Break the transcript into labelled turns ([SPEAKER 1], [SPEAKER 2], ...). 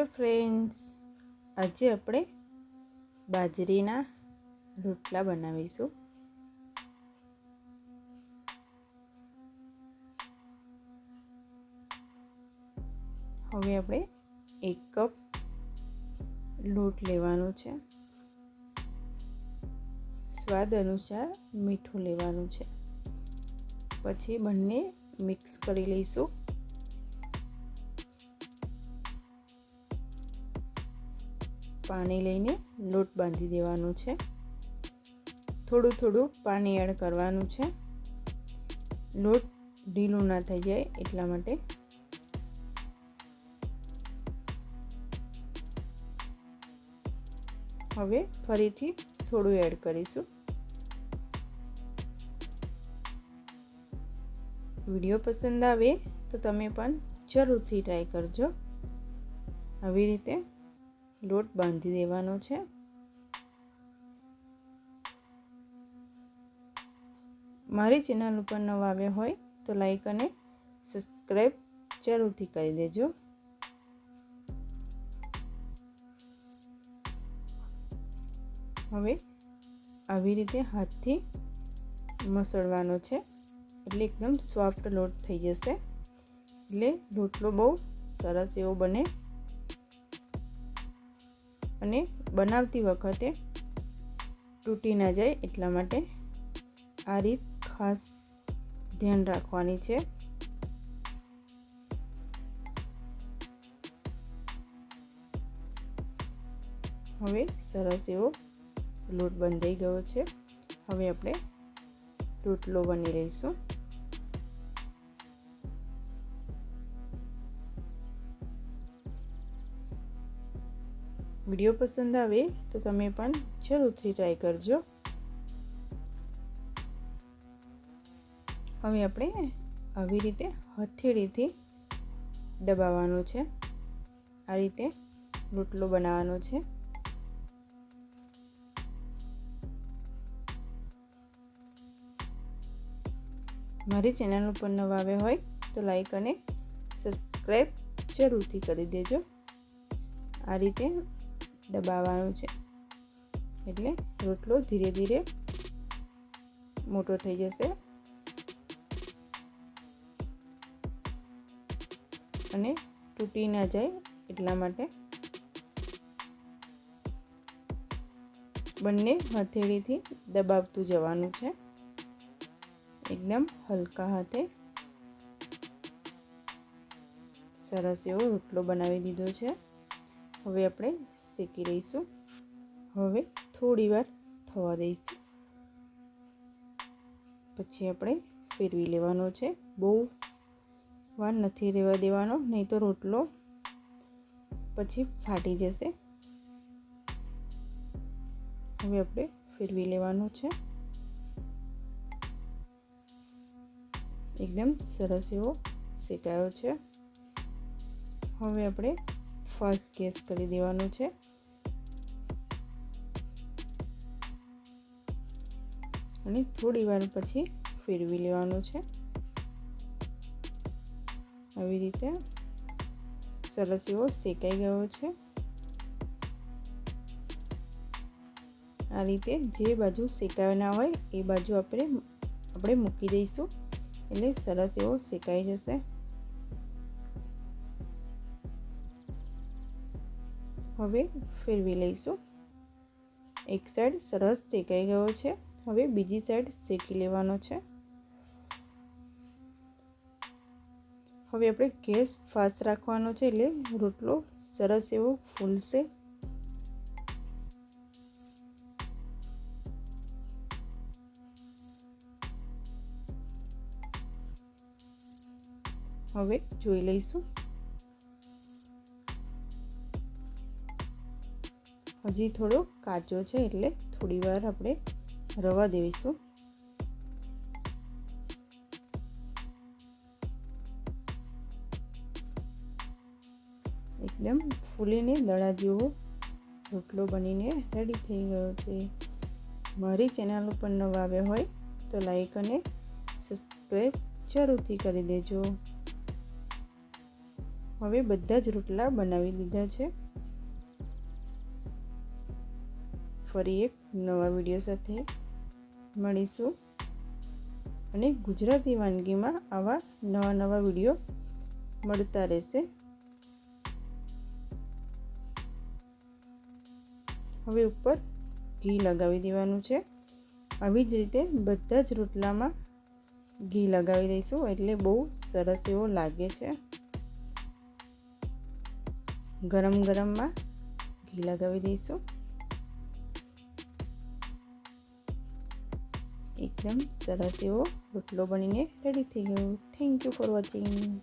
[SPEAKER 1] Hello friends આજે આપણે બાજરીના રોટલા બનાવીશું. હવે આપણે એક કપ લોટ લેવાનો છે. સ્વાદ અનુસાર મીઠું લેવાનું છે. પછી બંને મિક્સ કરી લઈશું. પાણી લઈને લોટ બાંધી દેવાનું છે. થોડું થોડું પાણી એડ કરવાનું છે. લોટ ઢીલું ના થઈ જાય એટલા માટે. હવે ફરીથી થોડું એડ કરીશું. વીડિયો પસંદ આવે તો તમે પણ જરૂરથી ટ્રાય કરજો. આવી રીતે લોટ બાંધી દેવાનો છે. મારી ચેનલ ઉપર નવા આવ્યા હોય તો લાઈક અને સબસ્ક્રાઈબ જરૂરથી કરી દેજો. હવે આવી રીતે હાથથી મસળવાનો છે. એટલે એકદમ સોફ્ટ લોટ થઈ જશે. એટલે રોટલો બહુ સરસ એવો બને. અને બનાવતી વખતે તૂટી ના જાય એટલા માટે આ રીત ખાસ ધ્યાન રાખવાની છે. હવે સરસ એવો લોટ બંધાઈ ગયો છે. હવે આપણે રોટલો બની લઈશું. વીડિયો પસંદ આવે તો તમે પણ જરૂરથી ટ્રાય કરજો. હવે આપણે આવી રીતે હથેળીથી દબાવવાનું છે. આ રીતે રોટલો બનાવવાનો છે. મારી ચેનલ ઉપર નવા આવ્યા હોય તો લાઈક અને સબસ્ક્રાઈબ જરૂરથી કરી દેજો. આ રીતે દબાવવાનું છે. એટલે રોટલો ધીરે ધીરે મોટો થઈ જશે. અને તૂટી ના જાય એટલા માટે બંને હથેળીથી દબાવતું જવાનું છે. એકદમ હલકા હાથે સરસ એવો રોટલો બનાવી દીધો છે. હવે આપણે શેકી લઈશું. હવે થોડી વાર થવા દઈશું. પછી આપણે ફેરવી લેવાનો છે. બહુ વાર નથી રહેવા દેવાનો, નહીં તો રોટલો પછી ફાટી જશે. હવે આપણે ફેરવી લેવાનો છે. એકદમ સરસ એવો શેકાયો છે. હવે આપણે ફાસ્ટ ગેસ કરી દેવાનું છે. અને થોડી વાર પછી ફેરવી લેવાનું છે. આવી રીતે સરસ એવો શેકાઈ ગયો છે. આ રીતે જે બાજુ શેકાયો ના હોય એ બાજુ આપણે આપણે મૂકી દઈશું. એટલે સરસ એવો શેકાઈ જશે. હવે ફેરવી લઈશું. એક સાઈડ સરસ શેકાઈ ગયો છે. હવે બીજી સાઈડ શેકી લેવાનો છે. હવે આપણે ગેસ ફાસ્ટ રાખવાનો છે એટલે રોટલો સરસ એવો ફૂલશે. હવે જોઈ લઈશું. હજી થોડો કાચો છે એટલે થોડી વાર આપણે રવા દેવીશું. એકદમ ફૂલીને દડા જેવો રોટલો બનીને રેડી થઈ ગયો છે. મારી ચેનલ ઉપર નવા આવ્યા હોય તો લાઈક અને સબસ્ક્રાઈબ જરૂરથી કરી દેજો. હવે બધા જ રોટલા બનાવી લીધા છે. ફરી એક નવા વીડિયો સાથે મળીશું. અને ગુજરાતી વાનગીમાં આવા નવા નવા વીડિયો મળતા રહેશે. હવે ઉપર ઘી લગાવી દેવાનું છે. આવી જ રીતે બધા જ રોટલામાં ઘી લગાવી દઈશું એટલે બહુ સરસ એવો લાગે છે. ગરમ ગરમમાં ઘી લગાવી દઈશું. એકદમ સરસ એવો રોટલો બનીને રેડી થઈ ગયો. Thank you for watching